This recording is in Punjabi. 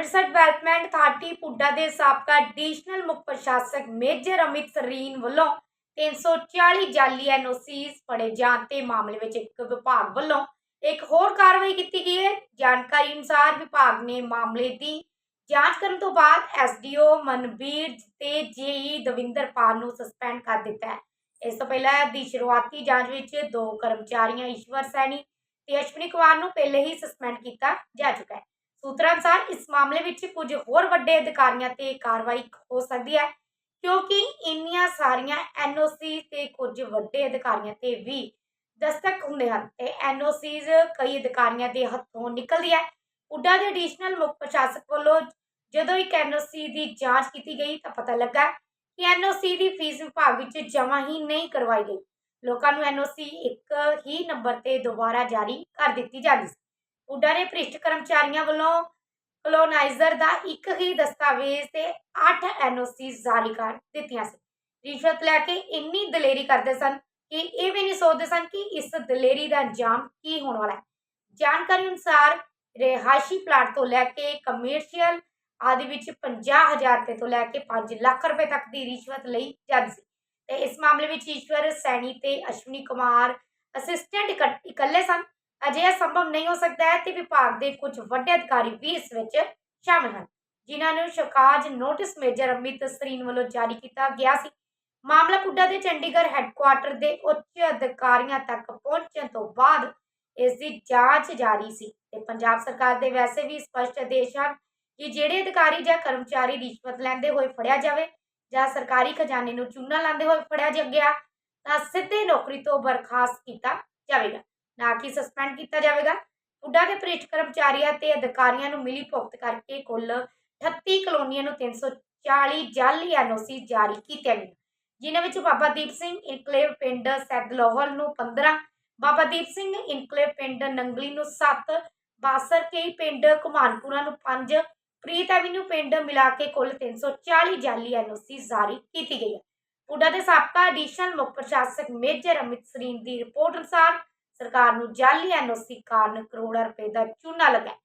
ਅੰਮ੍ਰਿਤਸਰ ਡਿਵੈਲਪਮੈਂਟ ਅਥਾਰਟੀ ਪੁੱਡਾ ਦੇ ਸਾਬਕਾ ਐਡੀਸ਼ਨਲ ਮੁੱਖ ਪ੍ਰਸ਼ਾਸਕ ਮੇਜਰ ਅਮਿਤ ਸਰੀਨ ਵੱਲੋਂ 340 ਜਾਲੀ ਐਨਓਸੀਜ਼ ਫੜੇ ਜਾਣ ਤੇ ਮਾਮਲੇ ਵਿੱਚ ਇੱਕ ਵਿਭਾਗ ਵੱਲੋਂ ਇੱਕ ਹੋਰ ਕਾਰਵਾਈ ਕੀਤੀ ਗਈ ਹੈ। ਜਾਣਕਾਰੀ ਅਨੁਸਾਰ ਵਿਭਾਗ ਨੇ ਮਾਮਲੇ ਦੀ ਜਾਂਚ ਕਰਨ ਤੋਂ ਬਾਅਦ ਐਸਡੀਓ ਮਨਬੀਰ ਤੇ ਜੇਈ ਦਵਿੰਦਰਪਾਲ ਨੂੰ ਸਸਪੈਂਡ ਕਰ ਦਿੱਤਾ ਹੈ। ਇਸ ਤੋਂ ਪਹਿਲਾਂ ਦੀ ਸ਼ੁਰੂਆਤੀ ਜਾਂਚ ਵਿੱਚ ਦੋ ਕਰਮਚਾਰੀਆਂ, ਈਸ਼ਵਰ ਸੈਣੀ ਤੇ ਅਸ਼ਵਨੀ ਕੁਮਾਰ ਨੂੰ ਪਹਿਲੇ ਹੀ ਸਸਪੈਂਡ ਕੀਤਾ ਜਾ ਚੁੱਕਾ ਹੈ। ਸੂਤਰਾਂ ਅਨੁਸਾਰ ਇਸ ਮਾਮਲੇ ਵਿੱਚ ਕੁਝ ਹੋਰ ਵੱਡੇ ਅਧਿਕਾਰੀਆਂ ਤੇ ਕਾਰਵਾਈ ਹੋ ਸਕਦੀ ਹੈ, ਕਿਉਂਕਿ ਇੰਨੀਆਂ ਸਾਰੀਆਂ ਐਨਓਸੀ ਤੇ ਕੁਝ ਵੱਡੇ ਅਧਿਕਾਰੀਆਂ ਤੇ ਵੀ ਦਸਤਕ ਹੁੰਦੇ ਹਨ ਤੇ ਐਨਓਸੀਜ਼ ਕਈ ਅਧਿਕਾਰੀਆਂ ਦੇ ਹੱਥੋਂ ਨਿਕਲਦੀ ਹੈ। ਉੱਡਾ ਦੇ ਐਡੀਸ਼ਨਲ ਮੁੱਖ ਪ੍ਰਸ਼ਾਸਕ ਵੱਲੋਂ ਜਦੋਂ ਇੱਕ ਐਨਓਸੀ ਦੀ ਜਾਂਚ ਕੀਤੀ ਗਈ ਤਾਂ ਪਤਾ ਲੱਗਾ ਕਿ ਐਨਓਸੀ ਦੀ ਫੀਸ ਵਿਭਾਗ ਵਿੱਚ ਜਮ੍ਹਾਂ ਹੀ ਨਹੀਂ ਕਰਵਾਈ ਗਈ। ਲੋਕਾਂ ਨੂੰ ਐਨਓਸੀ ਇੱਕ ਹੀ ਨੰਬਰ ਤੇ ਦੁਬਾਰਾ ਜਾਰੀ ਕਰ ਦਿੱਤੀ ਜਾਂਦੀ ਸੀ। ਉੱਡਾ ਨੇ ਭ੍ਰਿਸ਼ਟ ਕਰਮਚਾਰੀਆਂ ਵੱਲੋਂ ਕਲੋਨਾਈਜ਼ਰ ਦਾ ਇੱਕ ਹੀ ਦਸਤਾਵੇਜ਼ ਤੇ 8 ਐਨਓਸੀ ਜਾਰੀ ਕਰ ਦਿੱਤੀਆਂ ਸੀ। ਰਿਸ਼ਵਤ ਲੈ ਕੇ ਇੰਨੀ ਦਲੇਰੀ ਕਰਦੇ ਸਨ ਕਿ ਇਹ ਵੀ ਨਹੀਂ ਸੋਚਦੇ ਸਨ ਕਿ ਇਸ ਦਲੇਰੀ ਦਾ ਅੰਜਾਮ ਕੀ ਹੋਣ ਵਾਲਾ ਹੈ। ਜਾਣਕਾਰੀ ਅਨੁਸਾਰ ਰਿਹਾਇਸ਼ੀ ਪਲਾਟ ਤੋਂ ਲੈ ਕੇ ਕਮਰਸ਼ੀਅਲ ਆਦਿ ਵਿੱਚ 50000 ਰੁਪਏ ਤੋਂ ਲੈ ਕੇ 5 ਲੱਖ ਰੁਪਏ ਤੱਕ ਦੀ ਰਿਸ਼ਵਤ ਲਈ ਜੱਜ ਸੀ। ਤੇ ਇਸ ਮਾਮਲੇ ਵਿੱਚ ਈਸ਼ਵਰ ਸੈਣੀ ਤੇ ਅਸ਼ਵਨੀ ਕੁਮਾਰ ਅਸਿਸਟੈਂਟ ਇਕੱਲੇ ਸਨ। ਅਜਿਹਾ ਸੰਭਵ ਨਹੀਂ ਹੋ ਸਕਦਾ ਹੈ ਤੇ ਵਿਭਾਗ ਦੇ ਕੁਝ ਵੱਡੇ ਅਧਿਕਾਰੀ ਵੀ ਇਸ ਵਿੱਚ ਸ਼ਾਮਲ ਹਨ। ਜਿਨ੍ਹਾਂ ਨੂੰ ਸ਼ਿਕਾਜ ਨੋਟਿਸ ਮੇਜਰ ਅਮਿਤ ਸਰੀਨ ਵੱਲੋਂ ਜਾਰੀ ਕੀਤਾ ਗਿਆ ਸੀ। ਮਾਮਲਾ ਪੁੱਡਾ ਦੇ ਚੰਡੀਗੜ੍ਹ ਹੈੱਡਕੁਆਰਟਰ ਦੇ ਉੱਚ ਅਧਿਕਾਰੀਆਂ ਤੱਕ ਪਹੁੰਚਣ ਤੋਂ ਬਾਅਦ ਇਸ ਦੀ ਜਾਂਚ ਜਾਰੀ ਸੀ ਤੇ ਪੰਜਾਬ ਸਰਕਾਰ ਦੇ ਵੈਸੇ ਵੀ ਸਪਸ਼ਟ ਆਦੇਸ਼ ਹਨ ਕਿ ਜਿਹੜੇ ਅਧਿਕਾਰੀ ਜਾਂ ਕਰਮਚਾਰੀ ਰਿਸ਼ਵਤ ਲੈਂਦੇ ਹੋਏ ਫੜਿਆ ਜਾਵੇ ਜਾਂ ਸਰਕਾਰੀ ਖਜ਼ਾਨੇ ਨੂੰ ਚੂਨਾ ਲਾਉਂਦੇ ਹੋਏ ਫੜਿਆ ਜਾ ਗਿਆ ਤਾਂ ਸਿੱਧੇ ਨੌਕਰੀ ਤੋਂ ਬਰਖਾਸਤ ਕੀਤਾ ਜਾਵੇਗਾ। ਨਾ ਕਿ ਸਸਪੈਂਡ ਕੀਤਾ ਜਾਵੇਗਾ। ਪੁੱਡਾ ਦੇ ਭ੍ਰਿਸ਼ਟ ਕਰਮਚਾਰੀਆਂ ਤੇ ਅਧਿਕਾਰੀਆਂ ਨੂੰ ਮਿਲੀ ਭੁਗਤ ਕਰਕੇ ਕੁੱਲ 38 ਕਲੋਨੀਆਂ ਨੂੰ 340 ਜਾਲੀ ਐਨਓਸੀ ਜਾਰੀ ਕੀਤੀਆਂ ਗਈਆਂ। ਜਿਨ੍ਹਾਂ ਵਿੱਚ ਬਾਬਾ ਦੀਪ ਸਿੰਘ ਇਨਕਲੇਵ ਪਿੰਡ ਸੈਦਲੋਹਲ ਨੂੰ 15 ਬਾਬਾ ਦੀਪ ਸਿੰਘ ਇਨਕਲੇਵ ਪਿੰਡ ਨੰਗਲੀ ਨੂੰ 7 ਬਾਸਰ ਕੇ ਪਿੰਡ ਕੁਮਾਨਪੁਰਾ ਨੂੰ 5 ਪ੍ਰੀਤ ਐਵਨਿਊ ਪਿੰਡ ਮਿਲਾ ਕੇ ਕੁੱਲ 340 ਜਾਲੀ ਐਨਓਸੀ ਜਾਰੀ ਕੀਤੀ ਗਈ ਹੈ। ਪੁੱਡਾ ਦੇ ਸਾਬਕਾ ਐਡੀਸ਼ਨਲ ਮੁੱਖ ਪ੍ਰਸ਼ਾਸਕ ਮੇਜਰ ਅਮਿਤ ਸਰੀਨ ਦੀ ਰਿਪੋਰਟ ਅਨੁਸਾਰ ਸਰਕਾਰ ਨੂੰ ਜਾਲੀ ਐਨਓਸੀ ਕਾਰਨ ਕਰੋੜਾਂ ਰੁਪਏ ਦਾ ਚੂਨਾ ਲੱਗਾ।